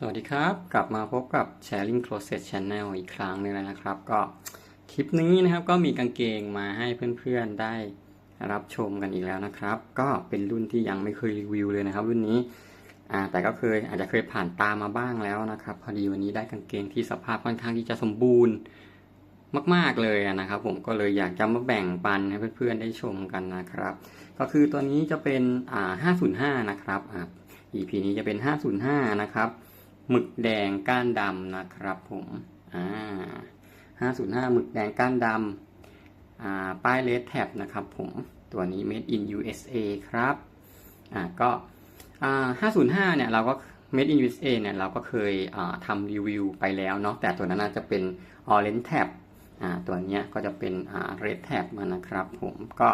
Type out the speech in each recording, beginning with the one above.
สวัสดีครับ กลับมาพบกับ Sharing Closet Channel อีกครั้งหนึงแล้วนะครับ ก็คลิปนี้นะครับก็มีกางเกงมาให้เพื่อนๆได้รับชมกันอีกแล้วนะครับ ก็เป็นรุ่นที่ยังไม่เคยรีวิวเลยนะครับ รุ่นนี้อ่าแต่ก็เคยอาจจะเคยผ่านตามาบ้างแล้วนะครับ พอดีวันนี้ได้กางเกงที่สภาพค่อนข้างที่จะสมบูรณ์มาก ๆเลยนะครับ ผมก็เลยอยากจะมาแบ่งปันให้เพื่อนๆได้ชมกันนะครับ ก็คือตัวนี้จะเป็นอ่า505 นะครับอ่า EP นี้จะเป็น 505 นะครับ หมึกแดงก้านดำนะครับผมอ่า505 หมึกแดงก้านดำอ่าป้ายเลสแท็บนะครับผมตัวนี้ made in USA ครับอ่าก็อ่า505 เนี่ยเราก็ made in USA เนี่ยเราก็เคยอ่าทำรีวิวไปแล้วเนาะแต่ตัวนั้นน่าจะเป็น orange tab อ่าตัวเนี้ยก็จะเป็นอ่า red tab มานะครับผมก็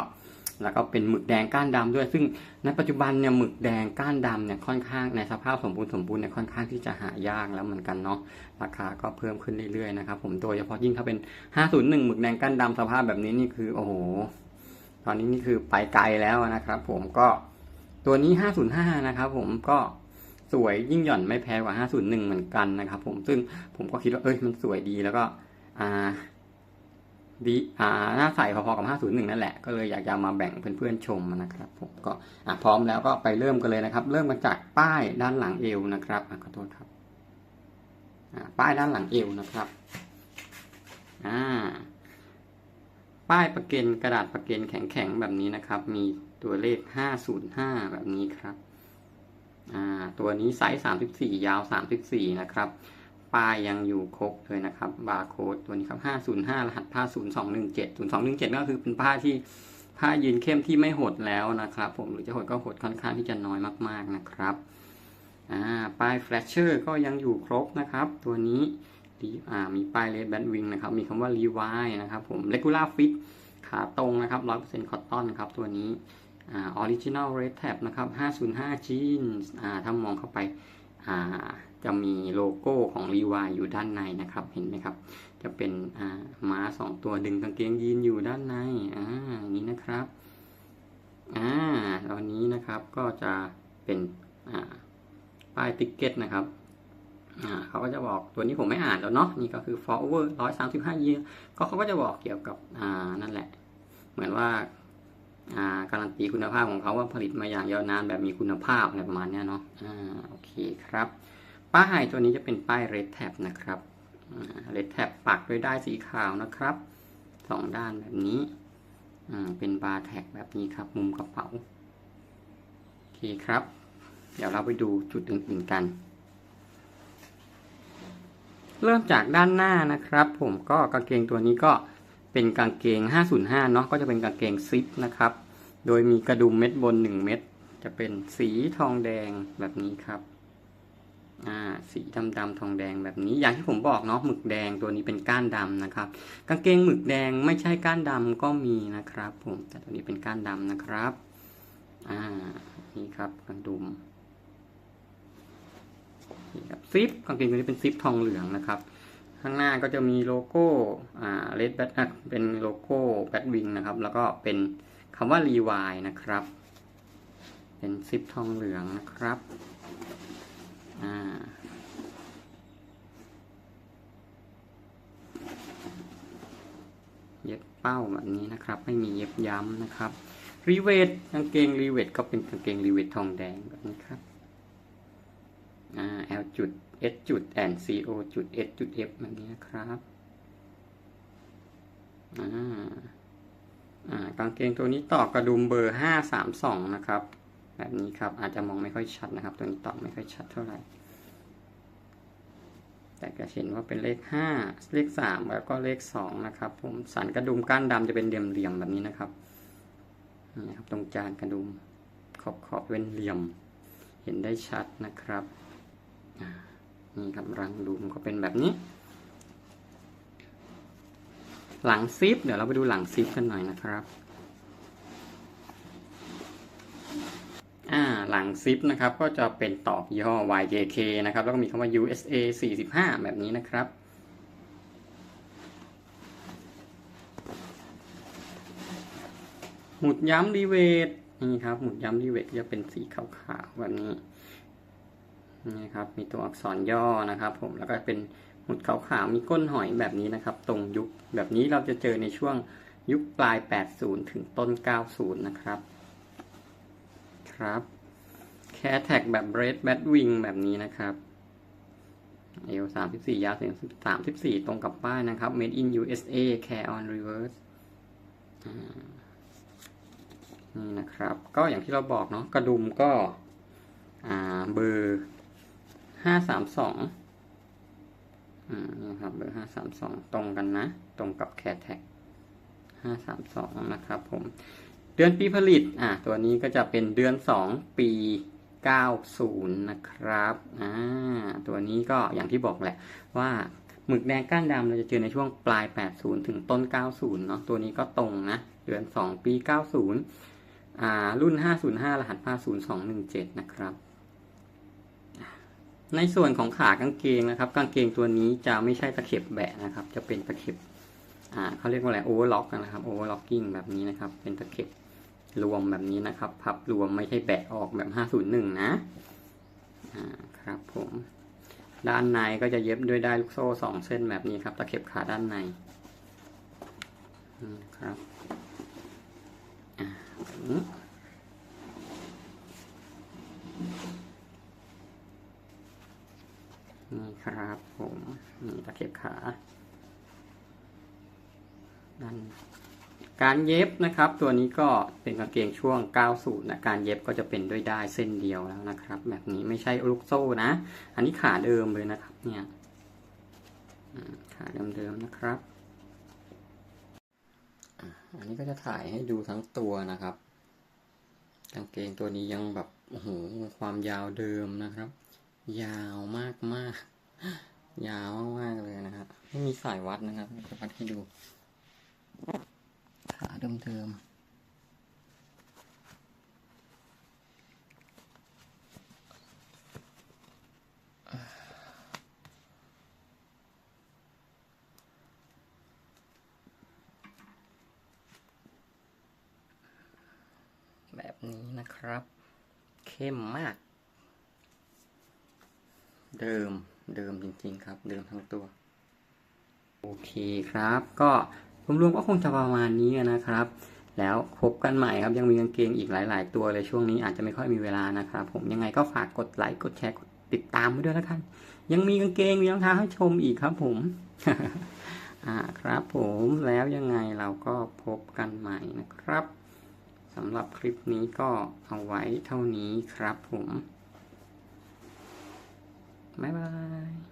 แล้วก็เป็นหมึกแดงก้านดำด้วย ซึ่งในปัจจุบันเนี่ยหมึกแดงก้านดำเนี่ยค่อนข้างในสภาพสมบูรณ์สมบูรณ์เนี่ยค่อนข้างที่จะหายากแล้วเหมือนกันเนาะราคาก็เพิ่มขึ้นเรื่อยๆนะครับผมโดยเฉพาะยิ่งถ้าเป็น 501 หมึกแดงก้านดำสภาพแบบนี้นี่คือโอ้โหตอนนี้นี่คือไปไกลแล้วนะครับ ผมก็ตัวนี้ 505 นะครับผมก็สวยยิ่งหย่อนไม่แพ้กว่า 501 เหมือนกันนะครับผมซึ่งผมก็คิดว่าเอ้ยมันสวยดีแล้วก็อ่า ดีอ่าหน้าใสพอๆกับ 501 นั่นแหละ ก็เลยอยากจะมาแบ่งเพื่อนๆชมนะครับ ผมก็อะพร้อมแล้วก็ไปเริ่มกันเลยนะครับ เริ่มมาจากป้ายด้านหลังเอวนะครับอะขอโทษครับอ่าป้ายด้านหลังเอวนะครับอ่าป้ายประเกนกระดาษประเกนแข็งๆแบบนี้นะครับ มีตัวเลข 505 แบบนี้ครับอ่าตัวนี้ไซส์ 34 ยาว 34 นะครับ ป้ายยังอยู่ครบเลยนะครับบาร์โค้ดตัวนี้ครับ 505 รหัสผ้า 0217 0217 ก็คือเป็นผ้าที่ผ้ายืนเข้มที่ไม่หดแล้วนะครับ ผมหรือจะหดก็หดค่อนข้างที่จะน้อยมากๆนะครับอ่าป้ายแฟลชเชอร์ก็ยังอยู่ครบนะครับ ตัวนี้ดีอ่ามีป้ายเลดแบนวิงนะครับ มีคำว่ารีวายนะครับผมเลกูล่าฟิตขาตรงนะครับ100%คอตตอนครับตัวนี้อ่าออริจินัลเรดแท็บนะครับ 505จีนอ่าถ้ามองเข้าไปอ่า จะมีโลโก้ของรีวายอยู่ด้านในนะครับ เห็นไหมครับ จะเป็นอ่าม้าสองตัวดึงกางเกงยีนอยู่ด้านในอ่าอย่างนี้นะครับอ่าตอนนี้นะครับก็จะเป็นอ่าป้ายติ๊กเก็ตนะครับอ่าเขาก็จะบอกตัวนี้ผมไม่อ่านแล้วเนาะนี่ก็คือ forward 135 year ก็เขาก็จะบอกเกี่ยวกับอ่านั่นแหละ เหมือนว่าอ่าการันตีคุณภาพของเขาว่าผลิตมาอย่างยาวนานแบบมีคุณภาพอะไรประมาณนี้เนาะอ่าโอเคครับ ป้ายตัวนี้จะเป็นป้าย red tab นะครับ red tab ปักด้วยได้ายสีขาวนะครับสองด้านแบบนี้เป็นบาร์แท็กแบบนี้ครับ มุมกระเป๋า โอเคครับ เดี๋ยวเราไปดูจุดอื่นๆกัน เริ่มจากด้านหน้านะครับ ผมก็กางเกงตัวนี้ก็เป็นกางเกง 505 เนาะก็จะเป็นกางเกงซิปนะครับ โดยมีกระดุมเม็ดบน 1 เม็ดจะเป็นสีทองแดงแบบนี้ครับ อ่าสีดำดำๆทองแดงแบบนี้อย่างที่ผมบอกเนาะหมึกแดงตัวนี้เป็นก้านดำนะครับ กางเกงหมึกแดงไม่ใช่ก้านดำก็มีนะครับ ผมแต่ตัวนี้เป็นก้านดำนะครับอ่านี่ครับกระดุมนี่ครับซิปกางเกงตัวนี้เป็นซิปทองเหลืองนะครับ ข้างหน้าก็จะมีโลโก้อ่าเลดแบทเป็นโลโก้แบทวิงนะครับ แล้วก็เป็นคำว่ารีวายนะครับ เป็นซิปทองเหลืองนะครับ อ่าเย็บเป้าแบบนี้นะครับ ไม่มีเย็บย้ำนะครับรีเวทกางเกงรีเวทก็เป็นกางเกงรีเวททองแดงแบบนี้ครับอ่า L จุด S จุด and C O จุด S จุด F แบบนี้นะครับอ่าอ่ากางเกงตัวนี้ต่อกระดุมเบอร์ห้าสามสองนะครับ แบบนี้ครับ อาจจะมองไม่ค่อยชัดนะครับ ตัวนี้ต่อไม่ค่อยชัดเท่าไหร่ แต่ก็เห็นว่าเป็นเลขห้าเลขสามแล้วก็เลขสองนะครับ ผมสันกระดุมก้านดำจะเป็นเหลี่ยมๆแบบนี้นะครับนี่ครับ ตรงจานกระดุมขอบขอบๆเป็นเหลี่ยม เห็นได้ชัดนะครับนี่ครับรังดุมก็เป็นแบบนี้ หลังซิปเดี๋ยวเราไปดูหลังซิปกันหน่อยนะครับ อ่า หลังซิปนะครับก็จะเป็นตอกยี่ห้อ YJK นะครับแล้วก็มีคำว่า USA 45 แบบนี้นะครับ หมุดย้ำรีเวทนี่ครับหมุดย้ำรีเวทจะเป็นสีขาวๆแบบนี้นี่ครับมีตัวอักษรย่อนะครับผมแล้วก็เป็นหมุดขาวๆมีก้นหอยแบบนี้นะครับ ตรงยุคแบบนี้เราจะเจอในช่วงยุคปลาย 80 ถึงต้น 90 นะครับครับ แคร์แท็กแบบเบรดแบทวิงแบบนี้นะครับเอล34ยาวถึง34ตรงกับป้ายนะครับ Made in USA Care on Reverse นี่นะครับ ก็อย่างที่เราบอกเนาะกระดุมก็เบอร์ห้าสามสองอืมนี่ครับเบอร์ห้าสามสองตรงกันนะ ตรงกับแคแท็กห้าสามสองนะครับผม เดือนปีผลิตอ่าตัวนี้ก็จะเป็นเดือนสองปี เก้าศูนย์นะครับอ่าตัวนี้ก็อย่างที่บอกแหละว่าหมึกแดงก้านดำเราจะเจอในช่วงปลาย 80 ถึงต้น 90 เนาะตัวนี้ก็ตรงนะ เดือน 2 ปี 90 อ่า รุ่น 505 รหัส 50217 นะครับในส่วนของขากางเกงนะครับ กางเกงตัวนี้จะไม่ใช่ตะเข็บแบะนะครับ จะเป็นตะเข็บ อ่าเขาเรียกว่าอะไรโอเวอร์ล็อกนะครับโอเวอร์ล็อกกิ้งแบบนี้นะครับ เป็นตะเข็บ รวมแบบนี้นะครับ พับรวมไม่ใช่แบะออกแบบ 501 นะอ่าครับผม ด้านในก็จะเย็บด้วยได้ลูกโซ่สองเส้นแบบนี้ครับตะเข็บขาด้านในนี่ครับอ่านี่ครับผมนี่ตะเข็บขานั่น การเย็บนะครับ ตัวนี้ก็เป็นกางเกงช่วง90นะการเย็บก็จะเป็นด้วยได้ายเส้นเดียวแล้วนะครับ แบบนี้ไม่ใช่ลูกโซ่นะ อันนี้ขาเดิมเลยนะครับ เนี่ยขาเดิมๆนะครับอันนี้ก็จะถ่ายให้ดูทั้งตัวนะครับกางเกงตัวนี้ยังแบบโอ้โหความยาวเดิมนะครับ ยาวมากมากยาวมากเลยนะครับไม่มีสายวัดนะครับจะวัดให้ดู เดิมๆแบบนี้นะครับ เข้มมาก เดิมเดิมจริงๆครับ เดิมทั้งตัว โอเคครับก็ รวมๆก็คงจะประมาณนี้นะครับ แล้วพบกันใหม่ครับยังมีกางเกงอีกหลาย ๆ ตัวเลยช่วงนี้อาจจะไม่ค่อยมีเวลานะครับผมยังไงก็ฝากกดไลค์กดแชร์กดติดตามไว้ด้วยแล้วกัน ยังมีกางเกงมีรองเท้าให้ชมอีกครับผมอ่าครับผมแล้วยังไงเราก็พบกันใหม่นะครับสำหรับคลิปนี้ก็เอาไว้เท่านี้ครับผม บ๊ายบาย